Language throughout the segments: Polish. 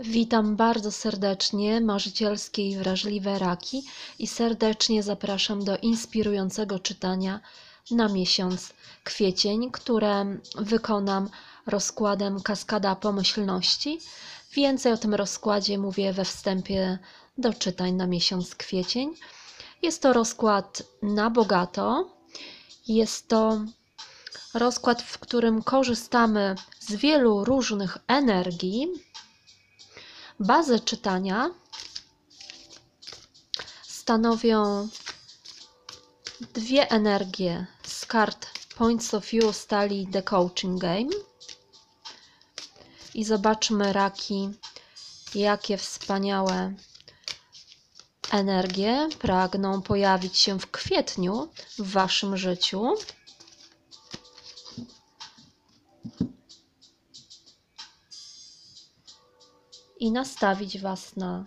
Witam bardzo serdecznie, marzycielskie i wrażliwe raki, i serdecznie zapraszam do inspirującego czytania na miesiąc kwiecień, które wykonam rozkładem Kaskada Pomyślności. Więcej o tym rozkładzie mówię we wstępie do czytań na miesiąc kwiecień. Jest to rozkład na bogato. Jest to rozkład, w którym korzystamy z wielu różnych energii. Bazę czytania stanowią dwie energie z kart Points of View stali The Coaching Game. I zobaczmy raki, jakie wspaniałe energie pragną pojawić się w kwietniu w Waszym życiu. I nastawić Was na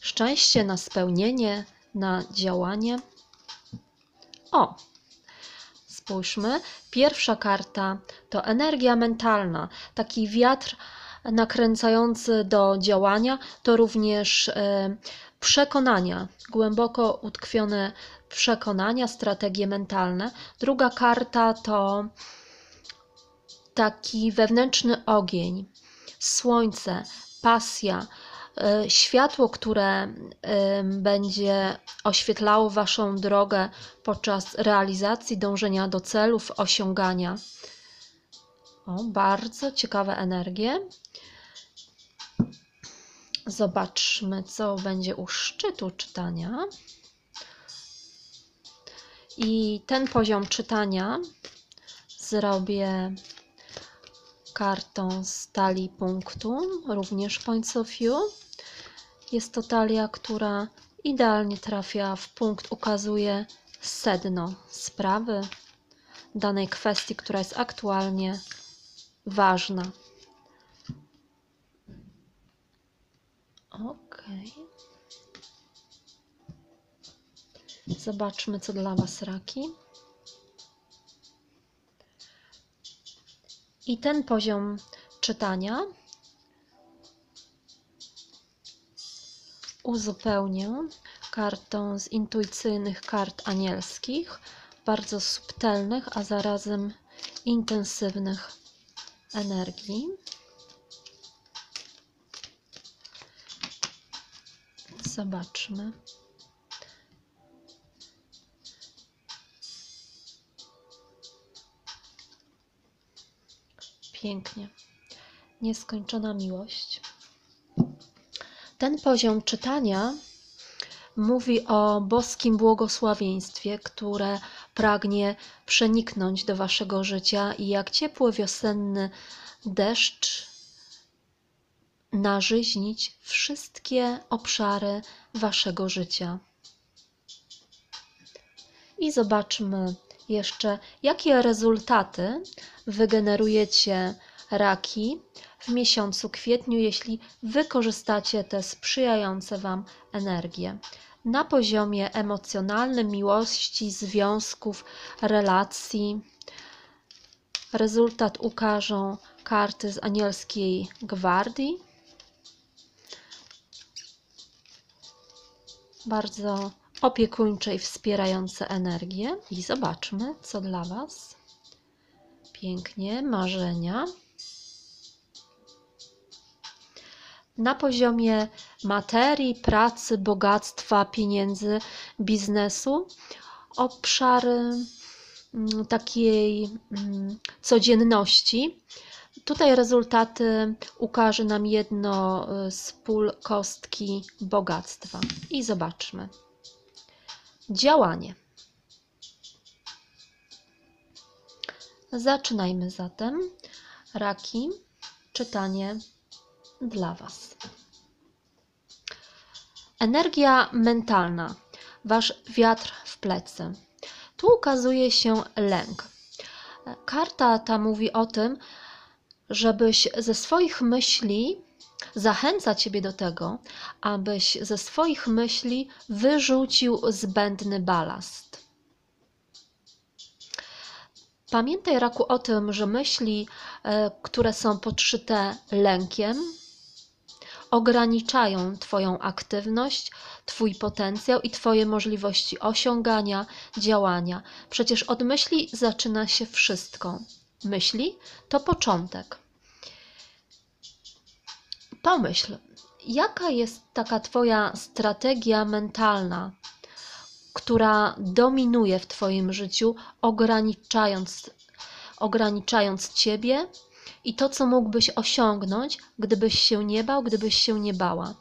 szczęście, na spełnienie, na działanie. O, spójrzmy. Pierwsza karta to energia mentalna, taki wiatr nakręcający do działania, to również e, przekonania, głęboko utkwione przekonania, strategie mentalne. Druga karta to taki wewnętrzny ogień, słońce, pasja, e, światło, które będzie oświetlało Waszą drogę podczas realizacji, dążenia do celów, osiągania. O, bardzo ciekawe energie. Zobaczmy, co będzie u szczytu czytania. I ten poziom czytania zrobię kartą z talii punktu, również Points of View. Jest to talia, która idealnie trafia w punkt, ukazuje sedno sprawy danej kwestii, która jest aktualnie ważna. Ok. Zobaczmy, co dla Was raki. I ten poziom czytania uzupełnię kartą z intuicyjnych kart anielskich, bardzo subtelnych, a zarazem intensywnych energii. Zobaczmy. Pięknie. Nieskończona miłość. Ten poziom czytania mówi o boskim błogosławieństwie, które pragnie przeniknąć do waszego życia i jak ciepły wiosenny deszcz nażyźnić wszystkie obszary waszego życia. I zobaczmy jeszcze, jakie rezultaty wygenerujecie raki w miesiącu kwietniu, jeśli wykorzystacie te sprzyjające Wam energie. Na poziomie emocjonalnym, miłości, związków, relacji. Rezultat ukażą karty z anielskiej gwardii. Bardzo opiekuńcze i wspierające energię. I zobaczmy, co dla Was. Pięknie, marzenia. Na poziomie materii, pracy, bogactwa, pieniędzy, biznesu, obszary mm, takiej mm, codzienności. Tutaj rezultaty ukaże nam jedno y, z pól kostki bogactwa. I zobaczmy. Działanie. Zaczynajmy zatem. Raki, czytanie dla Was. Energia mentalna, Wasz wiatr w plecy. Tu ukazuje się lęk. Karta ta mówi o tym, żebyś ze swoich myśli zachęca Ciebie do tego, abyś ze swoich myśli wyrzucił zbędny balast. Pamiętaj, raku, o tym, że myśli, e, które są podszyte lękiem, ograniczają Twoją aktywność, Twój potencjał i Twoje możliwości osiągania, działania. Przecież od myśli zaczyna się wszystko. Myśli to początek. Pomyśl, jaka jest taka Twoja strategia mentalna, która dominuje w Twoim życiu, ograniczając, ograniczając Ciebie i to, co mógłbyś osiągnąć, gdybyś się nie bał, gdybyś się nie bała.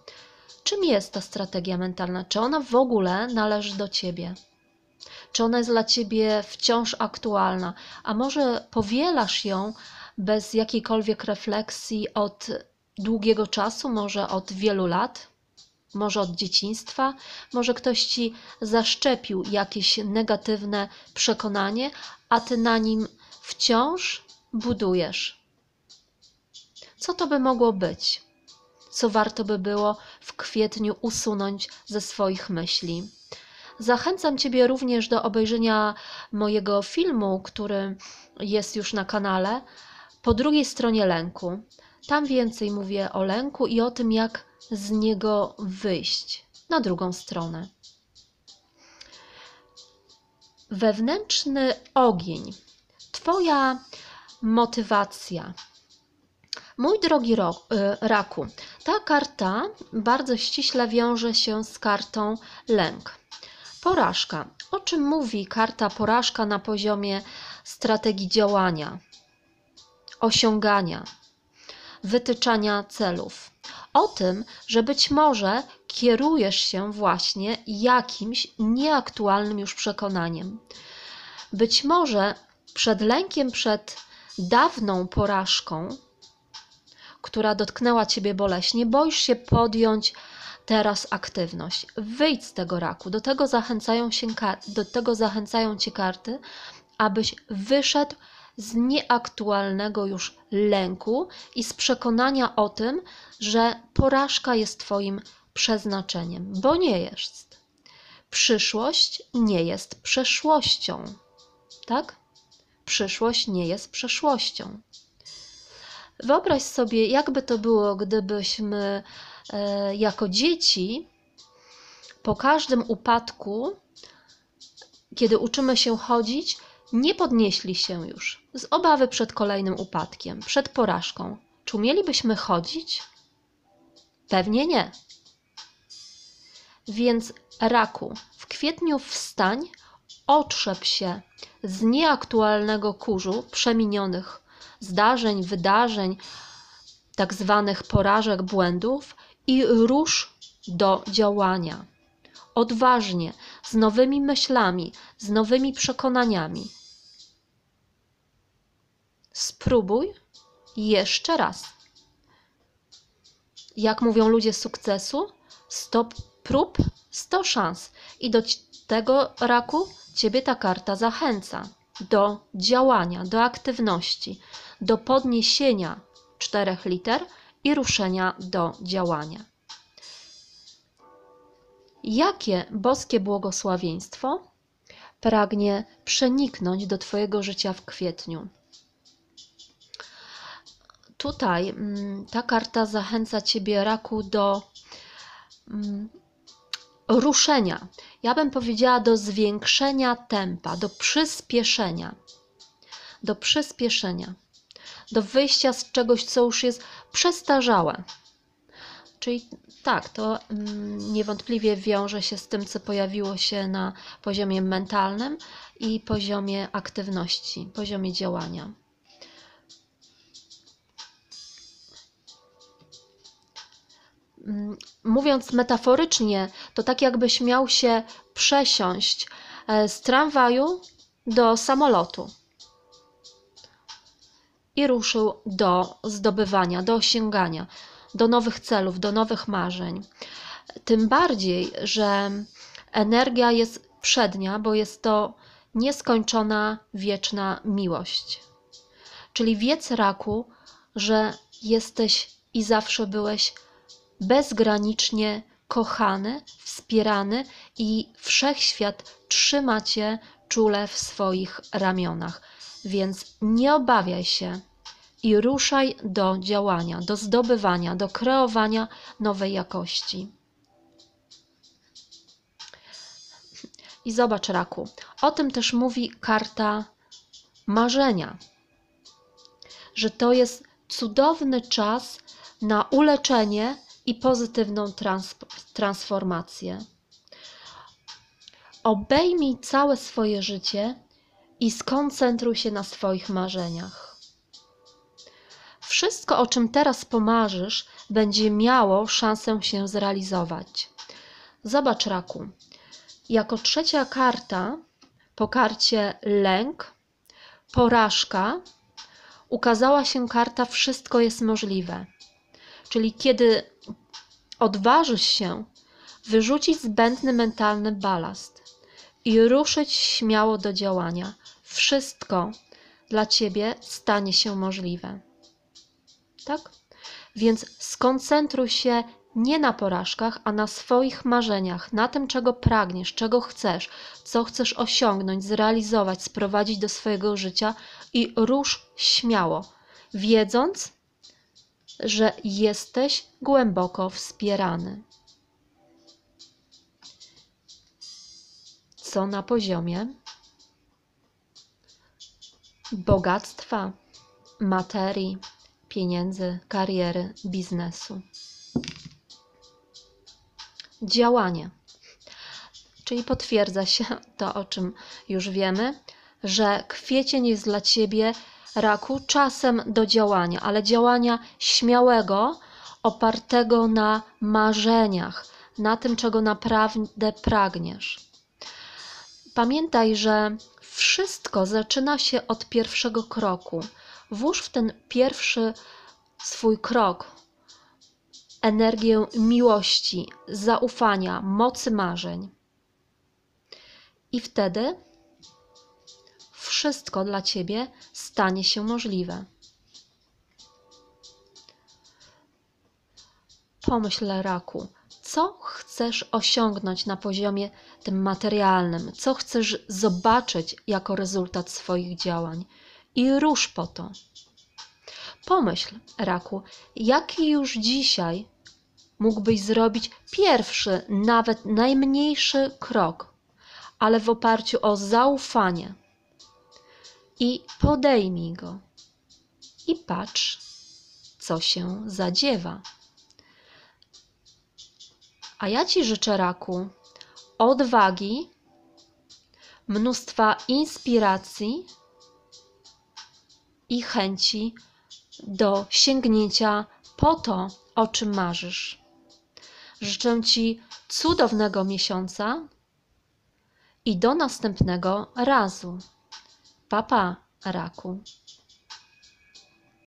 Czym jest ta strategia mentalna? Czy ona w ogóle należy do Ciebie? Czy ona jest dla Ciebie wciąż aktualna? A może powielasz ją bez jakiejkolwiek refleksji od długiego czasu, może od wielu lat? może od dzieciństwa, może ktoś ci zaszczepił jakieś negatywne przekonanie, a ty na nim wciąż budujesz. Co to by mogło być? Co warto by było w kwietniu usunąć ze swoich myśli? Zachęcam Ciebie również do obejrzenia mojego filmu, który jest już na kanale, po drugiej stronie lęku. Tam więcej mówię o lęku i o tym, jak z niego wyjść na drugą stronę. Wewnętrzny ogień, Twoja motywacja. Mój drogi y, raku, ta karta bardzo ściśle wiąże się z kartą lęk. Porażka. O czym mówi karta porażka na poziomie strategii działania, osiągania, wytyczania celów? O tym, że być może kierujesz się właśnie jakimś nieaktualnym już przekonaniem. Być może przed lękiem przed dawną porażką, która dotknęła ciebie boleśnie, boisz się podjąć teraz aktywność. Wyjdź z tego raku. Do tego zachęcają, się, do tego zachęcają cię karty, abyś wyszedł z nieaktualnego już lęku i z przekonania o tym, że porażka jest Twoim przeznaczeniem, bo nie jest. Przyszłość nie jest przeszłością, tak? Przyszłość nie jest przeszłością. Wyobraź sobie, jakby to było, gdybyśmy e, jako dzieci po każdym upadku, kiedy uczymy się chodzić, nie podnieśli się już z obawy przed kolejnym upadkiem, przed porażką. Czy umielibyśmy chodzić? Pewnie nie. Więc raku, w kwietniu wstań, otrzep się z nieaktualnego kurzu przeminionych zdarzeń, wydarzeń, tak zwanych porażek, błędów i rusz do działania. Odważnie, z nowymi myślami, z nowymi przekonaniami. Spróbuj jeszcze raz. Jak mówią ludzie sukcesu, 100 prób, 100 szans. I do tego raku ciebie ta karta zachęca do działania, do aktywności, do podniesienia czterech liter i ruszenia do działania. Jakie boskie błogosławieństwo pragnie przeniknąć do Twojego życia w kwietniu? Tutaj mm, ta karta zachęca Ciebie, raku, do mm, ruszenia. Ja bym powiedziała do zwiększenia tempa, do przyspieszenia. Do przyspieszenia. Do wyjścia z czegoś, co już jest przestarzałe. Czyli tak, to mm, niewątpliwie wiąże się z tym, co pojawiło się na poziomie mentalnym i poziomie aktywności, poziomie działania. Mówiąc metaforycznie, to tak jakbyś miał się przesiąść e, z tramwaju do samolotu i ruszył do zdobywania, do osiągania, do nowych celów, do nowych marzeń. Tym bardziej, że energia jest przednia, bo jest to nieskończona, wieczna miłość. Czyli wiedz raku, że jesteś i zawsze byłeś bezgranicznie kochany, wspierany i wszechświat trzyma cię czule w swoich ramionach. Więc nie obawiaj się i ruszaj do działania, do zdobywania, do kreowania nowej jakości. I zobacz, raku, o tym też mówi karta marzenia, że to jest cudowny czas na uleczenie i pozytywną trans transformację. Obejmij całe swoje życie i skoncentruj się na swoich marzeniach. Wszystko, o czym teraz pomarzysz, będzie miało szansę się zrealizować. Zobacz, raku. Jako trzecia karta po karcie lęk, porażka, ukazała się karta Wszystko jest możliwe. Czyli kiedy odważysz się wyrzucić zbędny mentalny balast i ruszyć śmiało do działania, wszystko dla ciebie stanie się możliwe. Tak? Więc skoncentruj się nie na porażkach, a na swoich marzeniach, na tym, czego pragniesz, czego chcesz, co chcesz osiągnąć, zrealizować, sprowadzić do swojego życia i rusz śmiało, wiedząc, że jesteś głęboko wspierany. Co na poziomie bogactwa, materii, pieniędzy, kariery, biznesu. Działanie. Czyli potwierdza się to, o czym już wiemy, że kwiecień jest dla ciebie raku czasem do działania, ale działania śmiałego, opartego na marzeniach, na tym, czego naprawdę pragniesz. Pamiętaj, że wszystko zaczyna się od pierwszego kroku. Włóż w ten pierwszy swój krok energię miłości, zaufania, mocy marzeń. I wtedy wszystko dla ciebie stanie się możliwe. Pomyśl, raku, co chcesz osiągnąć na poziomie tym materialnym, co chcesz zobaczyć jako rezultat swoich działań i rusz po to. Pomyśl, raku, jaki już dzisiaj mógłbyś zrobić pierwszy, nawet najmniejszy krok, ale w oparciu o zaufanie i podejmij go i patrz, co się zadziewa. A ja Ci życzę, raku, odwagi, mnóstwa inspiracji i chęci do sięgnięcia po to, o czym marzysz. Życzę Ci cudownego miesiąca i do następnego razu. Papa, raku.